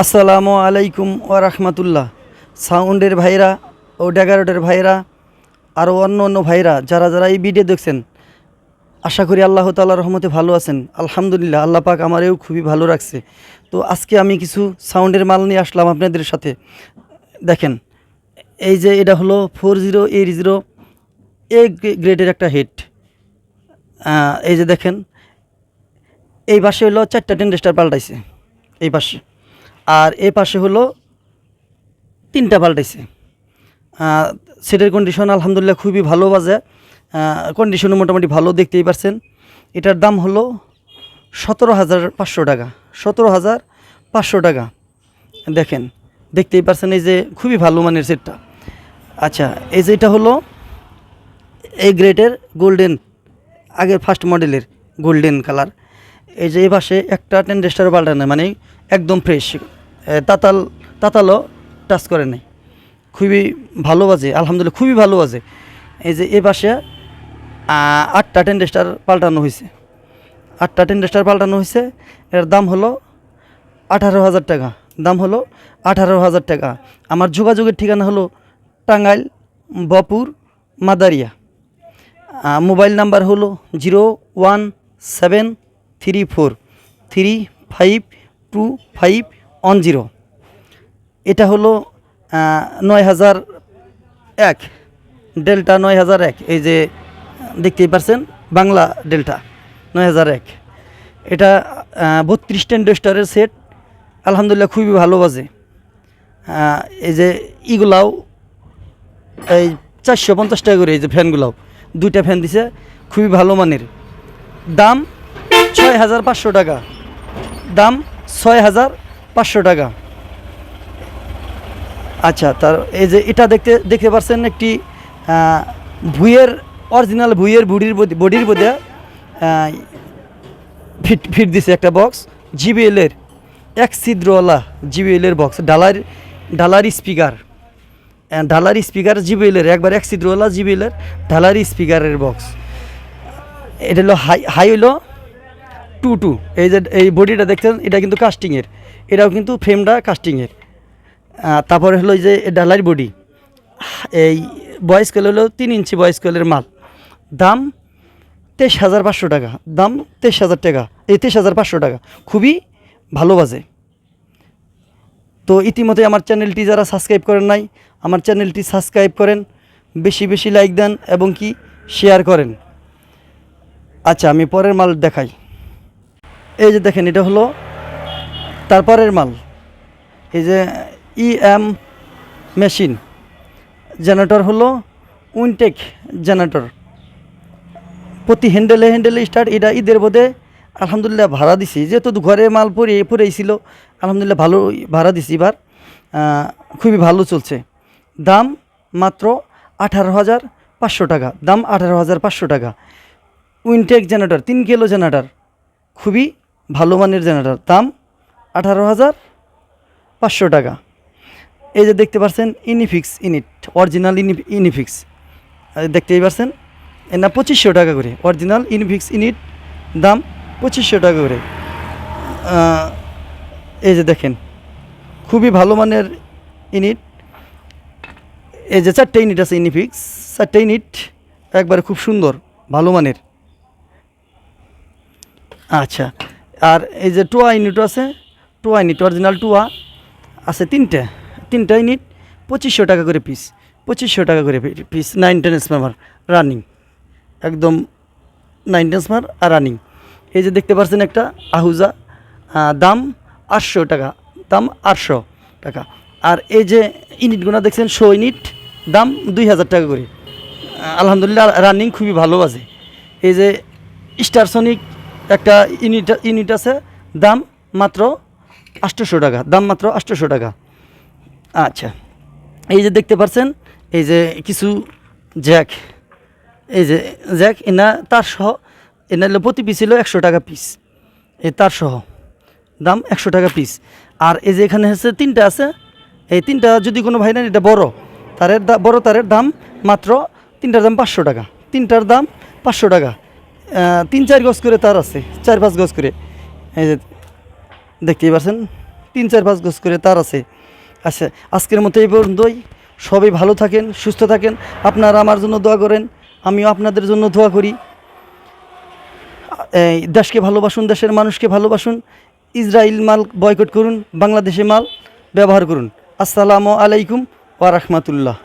আসসালামু আলাইকুম ও রহমতুল্লাহ। সাউন্ডের ভাইরা ও ড্যাগারোটের ভাইরা আরও অন্য অন্য ভাইরা যারা যারা এই ভিডিও দেখছেন, আশা করি আল্লাহ তাল্লাহ রহমতে ভালো আছেন। আলহামদুলিল্লাহ, আল্লাহ পাক আমারেও খুবই ভালো রাখছে। তো আজকে আমি কিছু সাউন্ডের মাল নিয়ে আসলাম আপনাদের সাথে। দেখেন, এই যে এটা হলো four zero eight zero A গ্রেডের একটা হিট এই যে দেখেন, এই পাশে হলো চারটা টেন্ডেস্টার পাল্টাইছে, এই পাশে। আর এ পাশে হলো তিনটা পাল্টাইছে সেটের কন্ডিশন আলহামদুলিল্লাহ খুবই ভালো বাজে। কন্ডিশনও মোটামুটি ভালো, দেখতেই পারছেন। এটার দাম হলো সতেরো হাজার পাঁচশো টাকা। সতেরো হাজার পাঁচশো টাকা। দেখেন, দেখতেই পারছেন এই যে খুবই ভালো মানের সেটটা। আচ্ছা এই যে এটা হলো এই গ্রেটের গোল্ডেন আগের ফার্স্ট মডেলের গোল্ডেন কালার এই যে এই পাশে একটা টেন্ডেস্টার পাল্টানো মানে একদম ফ্রেশ তাতাল, তাতালও টাচ করে নাই। খুবই ভালো বাজে, আলহামদুলিল্লাহ খুবই ভালো বাজে। এই যে এ পাশে আটটা টেন্ডেস্টার পাল্টানো হয়েছে আটটা টেন্ডেস্টার পাল্টানো হয়েছে এর দাম হলো আঠারো হাজার টাকা। দাম হলো আঠারো হাজার টাকা। আমার যোগাযোগের ঠিকানা হলো টাঙ্গাইল, বপুর, মাদারিয়া। মোবাইল নাম্বার হলো zero one seven three four three five two five one zero এটা হলো নয় হাজার এক ডেল্টা নয় হাজার এক, এই যে, দেখতেই পারছেন, বাংলা ডেল্টা নয় হাজার এক। এটা বত্রিশ টেন্ডেস্টারের সেট আলহামদুলিল্লাহ খুবই ভালো বাজে। এই যে ইগুলাও এই চারশো পঞ্চাশ টাকা করে এই যে ফ্যানগুলাও দুইটা ফ্যান দিছে, খুবই ভালো মানের। দাম ছয় হাজার পাঁচশো টাকা। দাম ছয় হাজার পাঁচশো টাকা। আচ্ছা তার এই যে এটা দেখতে দেখতে পাচ্ছেন একটি ভুইয়ের অরিজিনাল ভুইয়ের বডির বডি- বডির বোধে ফিট ফিট দিছে একটা বক্স জিবিএলের এক ছিদ্রওয়ালা জিবিএলের box dollar dollar speaker dollar speaker জিবিএলের একবার এক ছিদ্রওয়ালা জিবিএলের ডালার স্পিকারের বক্স এটা হলো হাই হাই হলো টু টু এই যে, এই বডিটা দেখছেন, এটা কিন্তু কাস্টিংয়ের এটাও কিন্তু ফ্রেমটা কাস্টিংয়ের তারপরে হলো যে ডালার বডি এই বয়েস কল হলো তিন ইঞ্চি বয়েস কলের মাল। দাম তেইশ হাজার পাঁচশো টাকা। দাম তেইশ হাজার টাকা। এই তেইশ হাজার পাঁচশো টাকা। খুবই ভালো বাজে। তো ইতিমধ্যে আমার চ্যানেলটি যারা সাবস্ক্রাইব করেন নাই, আমার চ্যানেলটি সাবস্ক্রাইব করেন, বেশি বেশি লাইক দেন এবং কি শেয়ার করেন। আচ্ছা আমি পরের মাল দেখাই। এই যে দেখেন, এটা হলো তারপরের মাল। এই যে ই এম মেশিন জেনারেটর হলো উইনটেক জেনারেটর প্রতি হ্যান্ডেলে হ্যান্ডেলে স্টার্ট এটা ঈদের বোধে আলহামদুলিল্লাহ ভাড়া দিছি। যেহেতু ঘরে মাল পরে পরেছিল আলহামদুলিল্লাহ ভালো ভাড়া দিছি এবার। খুবই ভালো চলছে। দাম মাত্র আঠারো হাজার পাঁচশো টাকা। দাম আঠারো হাজার পাঁচশো টাকা। উইনটেক জেনারেটর তিন কিলো জেনারেটর খুবই ভালো মানের জেনারেটর, দাম আঠারো হাজার পাঁচশো টাকা। এই যে দেখতে পাচ্ছেন ইনিফিক্স ইনিট অরিজিনাল ইনিফিক্স দেখতেই পাচ্ছেন না পঁচিশশো টাকা করে। অরিজিনাল ইনফিক্স ইনিট দাম পঁচিশশো টাকা করে। এই যে দেখেন, খুবই ভালো মানের ইনিট এই যে চারটে ইউনিট আছে ইনিফিক্স চারটে ইউনিট একবারে খুব সুন্দর ভালো মানের আচ্ছা আর এই যে টুয়া ইউনিট আছে, টুয়া ইউনিট অরিজিনাল টুয়া, আছে তিনটে, তিনটা ইউনিট, পঁচিশশো টাকা করে পিস পঁচিশশো টাকা করে পিস নাইন ট্রান্সফরমার রানিং একদম নাইন ট্রান্সফার আর রানিং এই যে দেখতে পাচ্ছেন একটা আহুজা দাম আটশো টাকা, দাম আটশো টাকা। আর এই যে ইউনিটগুলো দেখছেন শো ইউনিট, দাম দুই হাজার টাকা করে। আলহামদুলিল্লাহ রানিং খুবই ভালো আছে। এই যে স্টারসনিক একটা ইউনিট ইউনিট আছে, দাম মাত্র আটশোশো টাকা, দাম মাত্র আটশোশো টাকা। আচ্ছা এই যে দেখতে পাচ্ছেন এই যে কিছু জ্যাক, এই যে জ্যাক, এনা তার সহ, এনা প্রতি পিস হলো একশো টাকা পিস এই তার সহ, দাম একশো টাকা পিস আর এই যে এখানে হচ্ছে তিনটা আছে, এই তিনটা যদি কোনো ভাই নেন এটা বড়, তারের বড় তারের দাম মাত্র তিনটার দাম পাঁচশো টাকা, তিনটার দাম পাঁচশো টাকা। তিন, চার গজ করে তার আছে, চার, পাঁচ গজ করে। এই যে দেখতেই পাচ্ছেন তিন, চার, পাঁচ গজ করে তার আছে। আচ্ছা আজকের মতো এই পর্যন্তই। সবাই ভালো থাকেন, সুস্থ থাকেন। আপনারা আমার জন্য দোয়া করেন, আমিও আপনাদের জন্য দোয়া করি। দেশকে ভালোবাসুন, দেশের মানুষকে ভালোবাসুন। ইসরায়েল মাল বয়কট করুন, বাংলাদেশে মাল ব্যবহার করুন। আসসালামু আলাইকুম ওয়া রাহমাতুল্লাহ।